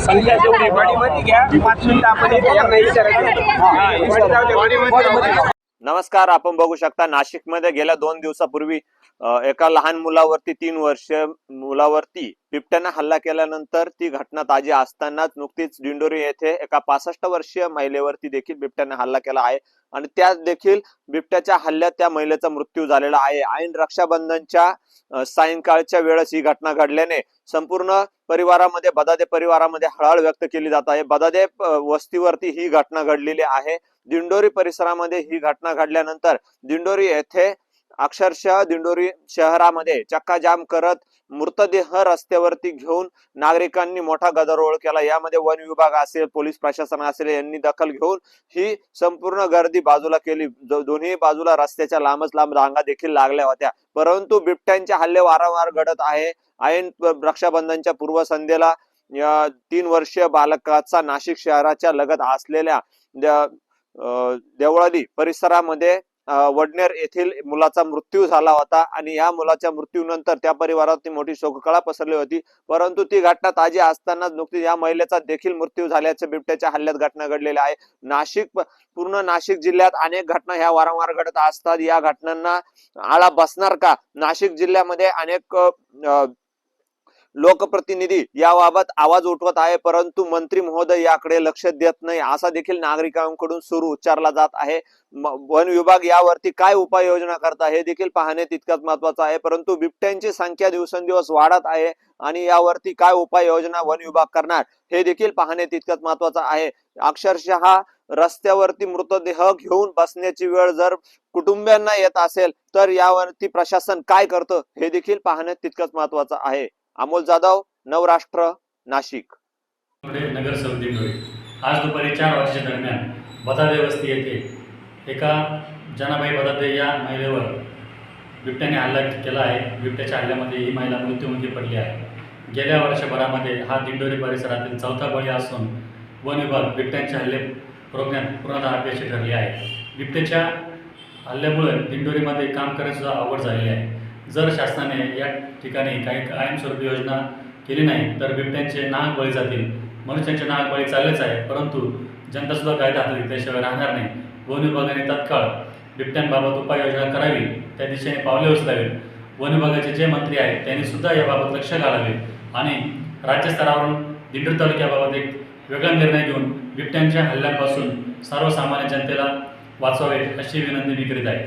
संध्या घ्या. पाच मिनिटं आपण इथे यांना हा. नमस्कार आपण बघू शकता नाशिकमध्ये गेल्या दोन दिवसापूर्वी एका लहान मुलावरती तीन वर्ष मुलावरती बिबट्यानं हल्ला केल्यानंतर ती घटना ताजी असतानाच नुकतीच डिंडोरी येथे एका पासष्ट वर्षीय महिलेवरती देखील बिबट्याने हल्ला केला आहे. आणि त्यात देखील बिबट्याच्या हल्ल्यात त्या महिलेचा मृत्यू झालेला आहे. ऐन रक्षाबंधनच्या सायंकाळच्या वेळेस ही घटना घडल्याने संपूर्ण परिवारामध्ये बदादे परिवारामध्ये हळहळ व्यक्त केली जात आहे. बदादे वस्तीवरती ही घटना घडलेली आहे. दिंडोरी परिसरामध्ये ही घटना घडल्यानंतर दिंडोरी येथे अक्षरशः दिंडोरी शहरामध्ये चक्काजाम करत मृतदेह रस्त्यावरती घेऊन नागरिकांनी मोठा गदारोळ केला. यामध्ये वन विभाग असेल पोलीस प्रशासन असेल यांनी दखल घेऊन ही संपूर्ण गर्दी बाजूला केली. जो- दोन्ही बाजूला रस्त्याच्या लांबच लांब रांगा देखील लागल्या होत्या. परंतु बिबट्यांचे हल्ले वारंवार घडत आहे. ऐन रक्षाबंधनच्या पूर्वसंध्येला या तीन वर्षीय बालकाचा नाशिक शहराच्या लगत असलेल्या अं, देवळाली परिसरामध्ये वडनेर येथील मुलाचा मृत्यू झाला होता आणि या मुलाच्या मृत्यूनंतर त्या परिवारात मोठी शोककळा पसरली होती. परंतु ती घटना ताजी असतानाच नुकतीच या महिलेचा देखील मृत्यू झाल्याचे बिबट्याच्या हल्ल्यात घटना घडलेल्या आहे. नाशिक पूर्ण नाशिक जिल्ह्यात अनेक घटना ह्या वारंवार घडत असतात. या घटनांना आळा बसणार का? नाशिक जिल्ह्यामध्ये अनेक लोकप्रतिनिधी याबाबत आवाज उठवत आहे परंतु मंत्री महोदय याकडे लक्ष देत नाही. असा देखील नागरिकांकडून सूर उच्चारला जात आहे. वन विभाग यावरती काय उपाययोजना करता हे देखील पाहणे तितकंच महत्वाचं आहे. परंतु बिबट्यांची संख्या दिवसेंदिवस वाढत आहे आणि यावरती काय उपाययोजना वन विभाग करणार हे देखील पाहणे तितकंच महत्वाचं आहे. अक्षरशः रस्त्यावरती मृतदेह घेऊन बसण्याची वेळ जर कुटुंबियांना येत असेल तर यावरती प्रशासन काय करतं हे देखील पाहणे तितकंच महत्वाचं आहे. अमोल जाधव नवराष्ट्र नाशिक. नगर नगरसेवक आज दुपारी चार वाजेच्या दरम्यान बदादे वस्ती येथे एका जनाबाई बदादे या महिलेवर बिबट्याने हल्ला केला आहे. बिबट्याच्या हल्ल्यामध्ये ही महिला मृत्यूमुखी म्हणजे पडली आहे. गेल्या वर्षभरामध्ये हा दिंडोरी परिसरातील चौथा बळी असून वन विभाग बिबट्यांचे हल्ले रोखण्यात पूर्णतः अपयशी ठरले आहे. बिबट्याच्या हल्ल्यामुळे दिंडोरीमध्ये काम करण्यासुद्धा अवघड झालेली आहे. जर शासनाने या ठिकाणी काही कायमस्वरूपी योजना केली नाही तर बिबट्यांचे नाहक बळी जातील. मनुष्यांचे नाहक बळी चाललेच आहे परंतु जनतासुद्धा कायदा हातात घेतल्याशिवाय राहणार नाही. वन विभागाने तत्काळ बिबट्यांबाबत उपाययोजना करावी त्या दिशेने पावले उचलावीत. वन विभागाचे जे मंत्री आहेत त्यांनी सुद्धा याबाबत लक्ष घालावे. आणि राज्यस्तरावरून दिंडोरी तालुक्याबाबत एक वेगळा निर्णय घेऊन बिबट्यांच्या हल्ल्यापासून सर्वसामान्य जनतेला वाचवावे अशी विनंती मी करीत आहे.